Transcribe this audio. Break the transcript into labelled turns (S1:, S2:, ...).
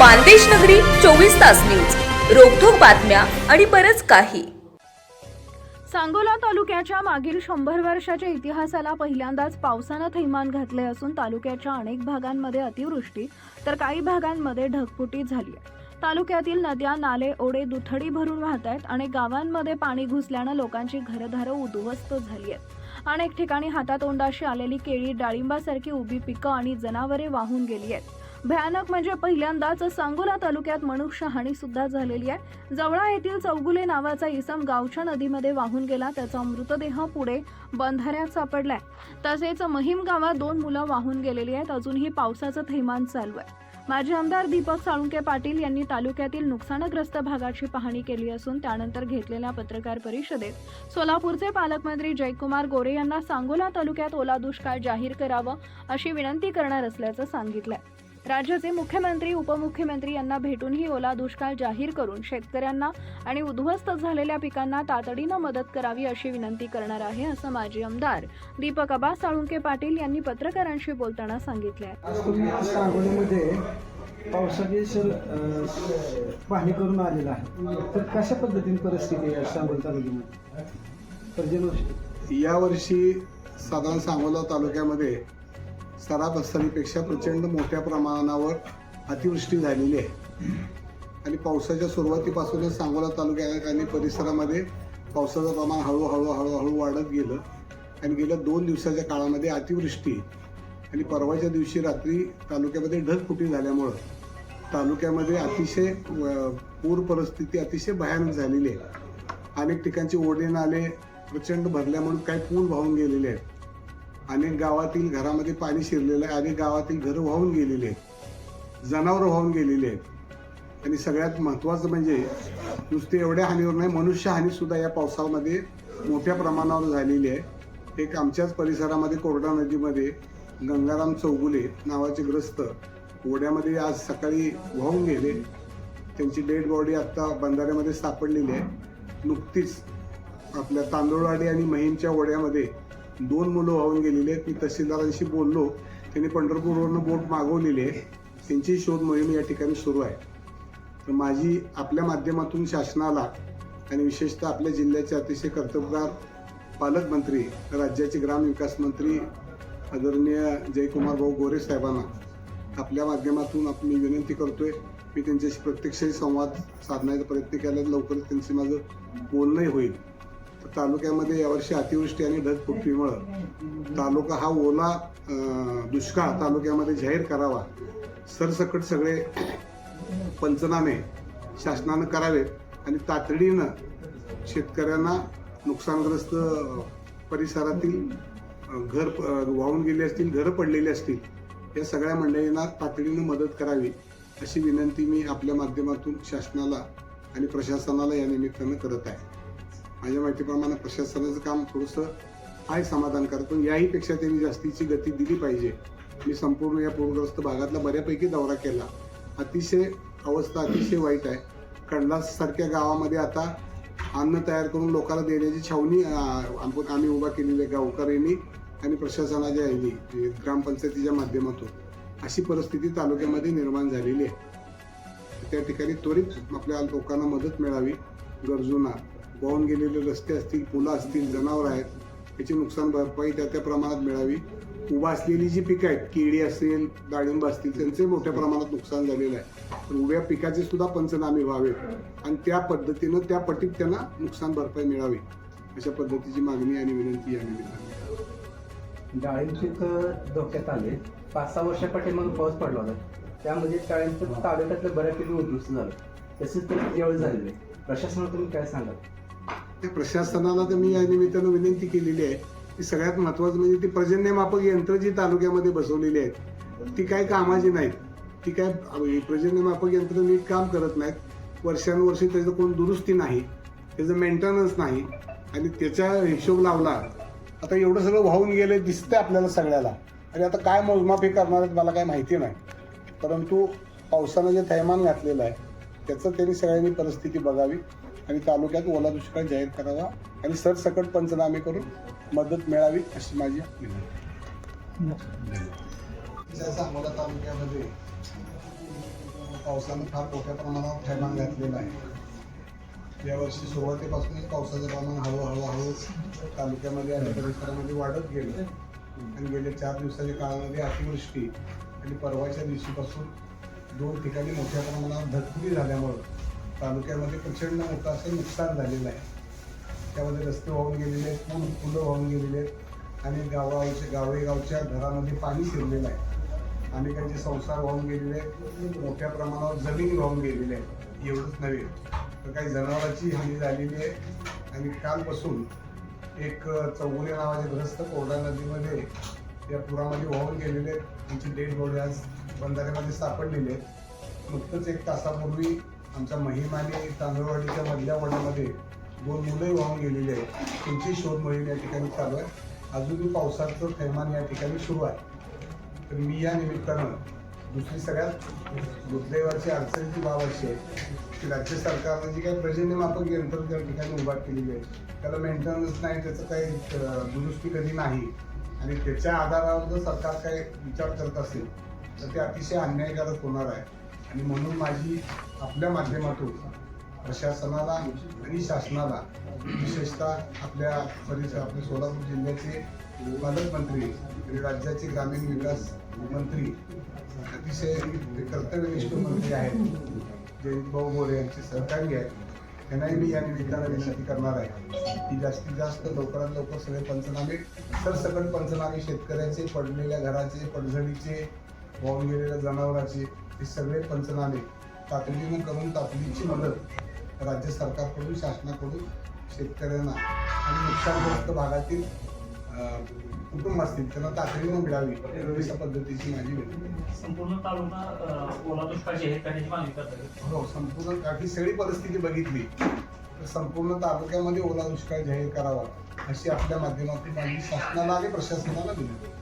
S1: मानदेश नगरी चोवीस तास न्यूज. रोखोक बातम्या आणि बरच काही.
S2: सांगोला तालुक्याच्या मागील शंभर वर्षाच्या इतिहासाला पहिल्यांदाच पावसानं थैमान घातले असून तालुक्याच्या अनेक भागांमध्ये अतिवृष्टी तर काही भागांमध्ये ढगफुटी झाली आहे तालुक्यातील नद्या नाले ओढे दुथडी भरून वाहत आहेत अनेक गावांमध्ये पाणी घुसल्यानं लोकांची घरदारं उद्ध्वस्त झाली आहेत. अनेक ठिकाणी हातातोंडाशी आलेली केळी डाळिंबासारखी उभी पिकं आणि जनावरे वाहून गेली आहेत. भयानक म्हणजे पहिल्यांदाच सांगोला तालुक्यात मनुष्यहानी सुद्धा झालेली आहे. जवळा येथील चौगुले नावाचा इसम गावच्या नदीमध्ये वाहून गेला. त्याचा मृतदेह पुढे बंधाऱ्यात सापडलाय. तसेच महिम गावात दोन मुलं वाहून गेलेली आहेत. अजूनही पावसाचं थैमान चालू आहे. माजी आमदार दीपक साळुंके पाटील यांनी तालुक्यातील नुकसानग्रस्त भागाची पाहणी केली असून त्यानंतर घेतलेल्या पत्रकार परिषदेत सोलापूरचे पालकमंत्री जयकुमार गोरे यांना सांगोला तालुक्यात ओला दुष्काळ जाहीर करावं अशी विनंती करणार असल्याचं सांगितलंय. राज्याचे मुख्यमंत्री उपमुख्यमंत्री यांना भेटूनही ओला दुष्काळ जाहीर करून शेतकऱ्यांना आणि उद्ध्वस्त झालेल्या पिकांना तातडीनं मदत करावी अशी विनंती करणार आहे असं माजी आमदार दीपक आबा साळुंके पाटील यांनी पत्रकारांशी बोलताना
S3: सांगितलं आहे पावसाची सर पाहणी करून आलेला आहे. तर कशा पद्धतीने परिस्थिती आहे सांगोला तालुक्यामध्ये? पर्जन्यवृष्टी
S4: यावर्षी साधारण सांगोला तालुक्यामध्ये सरासरीपेक्षा प्रचंड मोठ्या प्रमाणावर अतिवृष्टी झालेली आहे. आणि पावसाच्या सुरुवातीपासूनच सांगोला तालुक्यात आणि परिसरामध्ये पावसाचं प्रमाण हळूहळू हळूहळू वाढत गेलं. आणि गेल्या दोन दिवसाच्या काळामध्ये अतिवृष्टी आणि परवाच्या दिवशी रात्री तालुक्यामध्ये ढगफुटी झाल्यामुळं तालुक्यामध्ये अतिशय पूर परिस्थिती अतिशय भयानक झालेली आहे. अनेक ठिकाणचे ओढे नाले प्रचंड भरल्यामुळे काही पूल वाहून गेलेले आहेत. अनेक गावातील घरामध्ये पाणी शिरलेलं आहे. अनेक गावातील घरं वाहून गेलेली आहेत. जनावरं वाहून गेलेली आहेत. आणि सगळ्यात महत्त्वाचं म्हणजे नुसते एवढ्या हानीवर नाही मनुष्य हानीसुद्धा या पावसामध्ये मोठ्या प्रमाणावर झालेली आहे. एक आमच्याच परिसरामध्ये कोरडा नदीमध्ये गंगाराम चौगुले नावाचे ग्रस्त ओढ्यामध्ये आज सकाळी वाहून गेले. त्यांची डेड बॉडी आत्ता बंधाऱ्यामध्ये सापडलेली आहे. नुकतीच आपल्या तांदूळवाडी आणि महीमच्या ओढ्यामध्ये दोन मुलं वाहून गेलेली आहेत. मी तहसीलदारांशी बोललो. त्यांनी पंढरपूरवरनं बोट मागवलेली आहे. त्यांची शोध मोहीम या ठिकाणी सुरू आहे. तर माझी आपल्या माध्यमातून शासनाला आणि विशेषतः आपल्या जिल्ह्याचे अतिशय कर्तबगार पालकमंत्री राज्याचे ग्रामविकास मंत्री आदरणीय जयकुमार भाऊ गोरे साहेबांना आपल्या माध्यमातून आप- मी विनंती करतोय मी त्यांच्याशी प्रत्यक्षही संवाद साधण्याचा प्रयत्न केला लवकरच त्यांची माझं बोलणंही होईल. तर तालुक्यामध्ये यावर्षी अतिवृष्टी आणि ढगफुटीमुळं तालुका हा ओला दुष्काळ तालुक्यामध्ये जाहीर करावा सरसकट सगळे पंचनामे शासनानं करावेत आणि तातडीनं शेतकऱ्यांना नुकसानग्रस्त परिसरातील घर वाहून गेले असतील घरं पडलेली असतील या सगळ्या मंडळींना तातडीनं मदत करावी अशी विनंती मी आपल्या माध्यमातून शासनाला आणि प्रशासनाला या निमित्तानं करत आहे. माझ्या माहितीप्रमाणे प्रशासनाचं काम थोडंसं आहे समाधानकारक पण याहीपेक्षा त्यांनी जास्तीची गती दिली पाहिजे. मी संपूर्ण या पूरग्रस्त भागातला बऱ्यापैकी दौरा केला. अतिशय अवस्था अतिशय वाईट आहे. कंडलासारख्या गावामध्ये आता अन्न तयार करून लोकांना देण्याची छावणी आम्ही उभा केलेली आहे. गावकऱ्यांनी आणि प्रशासनाच्या यांनी आहे म्हणजे ग्रामपंचायतीच्या माध्यमातून अशी परिस्थिती तालुक्यामध्ये निर्माण झालेली आहे. त्या ठिकाणी त्वरित आपल्या लोकांना मदत मिळावी. गरजूंना वाहून गेलेले रस्ते असतील पुलं असतील जनावरं आहेत याची नुकसान भरपाई त्या त्या प्रमाणात मिळावी. उभा असलेली जी पिकं आहेत केळी असेल डाळिंब असतील त्यांचे मोठ्या प्रमाणात नुकसान झालेलं आहे. तर उभ्या पिकाचे सुद्धा पंचनामे व्हावे आणि त्या पद्धतीनं त्या पटीत त्यांना नुकसान भरपाई मिळावी. अशा पद्धतीची मागणी आणि विनंती या निमित्ताने.
S5: डाळिंब पीक धोक्यात आले. पाच सहा वर्षापाठी मग पाऊस पडला होता. त्यामध्ये डाळिंब तालुक्यातलं बऱ्यापैकी उद्ध्वस्त झालं. तसेच तर यावेळी झालेलं. प्रशासनाला तुम्ही काय सांगाल?
S4: त्या प्रशासनाला तर मी या निमित्तानं विनंती केलेली आहे की सगळ्यात महत्वाचं म्हणजे ती पर्जन्यमापक यंत्र जी तालुक्यामध्ये बसवलेली आहेत ती काय कामाची नाहीत. ती काय पर्जन्यमापक यंत्र नीट काम करत नाहीत. वर्षानुवर्षी त्याचं कोण दुरुस्ती नाही त्याचं मेंटेनन्स नाही. आणि त्याचा हिशोब लावला आता एवढं सगळं वाहून गेले दिसतंय आपल्याला सगळ्याला. आणि आता काय मोजमाप हे करणार आहेत मला काय माहिती नाही. परंतु पावसानं जे थैमान घातलेलं आहे त्याचं त्यांनी सगळ्यांनी परिस्थिती बघावी आणि तालुक्यात ओला दुष्काळ जाहीर करावा आणि सरसकट पंचनामे करून मदत मिळावी अशी माझी विनंती. सांगोला तालुक्यामध्ये पावसानं फार मोठ्या प्रमाणावर थैमान घातलेलं आहे. यावर्षी सुरुवातीपासूनच पावसाचं प्रमाण हळूहळू हळू तालुक्यामध्ये आणि परिसरामध्ये वाढत गेलं. आणि गेल्या चार दिवसाच्या काळामध्ये अतिवृष्टी आणि परवाच्या दिवशीपासून दोन ठिकाणी मोठ्या प्रमाणात धगफुटी झाल्यामुळं तालुक्यामध्ये प्रचंड मोठं असं नुकसान झालेलं आहे. त्यामध्ये रस्ते वाहून गेलेले आहेत पूल फुलं वाहून गेलेले आहेत आणि गावागावचे गावे गावच्या घरामध्ये पाणी शिरलेलं आहे. अनेकांचे संसार वाहून गेलेले आहेत मोठ्या प्रमाणावर जमीन वाहून गेलेली आहे. एवढंच नव्हे. तर काही जनावरांची हानी झालेली आहे. आणि कालपासून एक चौगुले नावाचे ग्रस्त कोरडा नदीमध्ये या पुरामध्ये वाहून गेलेले आहेत. त्यांची डेड बॉडी आज बंधाऱ्यामध्ये सापडलेली आहेत. नुकतंच एक तासापूर्वी आमच्या महिम आणि तांदळवाडीच्या मधल्या वडामध्ये दोन मुलंही वाहून गेलेली आहेत. त्यांची शोध मोहीम या ठिकाणी चालू आहे. अजूनही पावसाचं थैमान या ठिकाणी सुरू आहे. तर मी या निमित्तानं दुसरी सगळ्यात दुर्दैवाची अडचणीची बाब अशी आहे की राज्य सरकारनं जी काही पर्जन्यमापक यंत्र त्या ठिकाणी उभा केलेली आहे त्याला मेंटेनन्स नाही त्याचं काही दुरुस्ती कधी नाही आणि त्याच्या आधारावर जर सरकार काही विचार करत असेल तर ते अतिशय अन्यायकारक होणार आहे. आणि म्हणून माझी आपल्या माध्यमातून प्रशासनाला आणि शासनाला विशेषतः आपल्या परिसर आपल्या सोलापूर जिल्ह्याचे पालकमंत्री आणि राज्याचे ग्रामीण विकास मंत्री अतिशय कर्तव्यनिष्ठ मंत्री आहेत. जयंत भाऊ मोरे यांचे सहकारी आहेत. त्यांनाही मी या निमित्तानं विनंती करणार आहे की जास्तीत जास्त लवकरात लवकर सगळे पंचनामे सरसकट पंचनामे शेतकऱ्याचे पडलेल्या घराचे पडझडीचे वाहून गेलेल्या जनावरांचे हे सगळे पंचनामे तातडीनं करून तातडीची मदत राज्य सरकारकडून शासनाकडून शेतकऱ्यांना आणि नुकसानग्रस्त भागातील कुटुंब असतील त्यांना तातडीनं मिळावी अशा पद्धतीची माझी.
S6: संपूर्ण तालुका ओला दुष्काळ जाहीर करण्याची मागणी करतात
S4: हो संपूर्ण काही सगळी परिस्थिती बघितली तर संपूर्ण तालुक्यामध्ये ओला दुष्काळ जाहीर करावा अशी आपल्या माध्यमातून माझी शासनाला आणि प्रशासनाला विनंती आहे.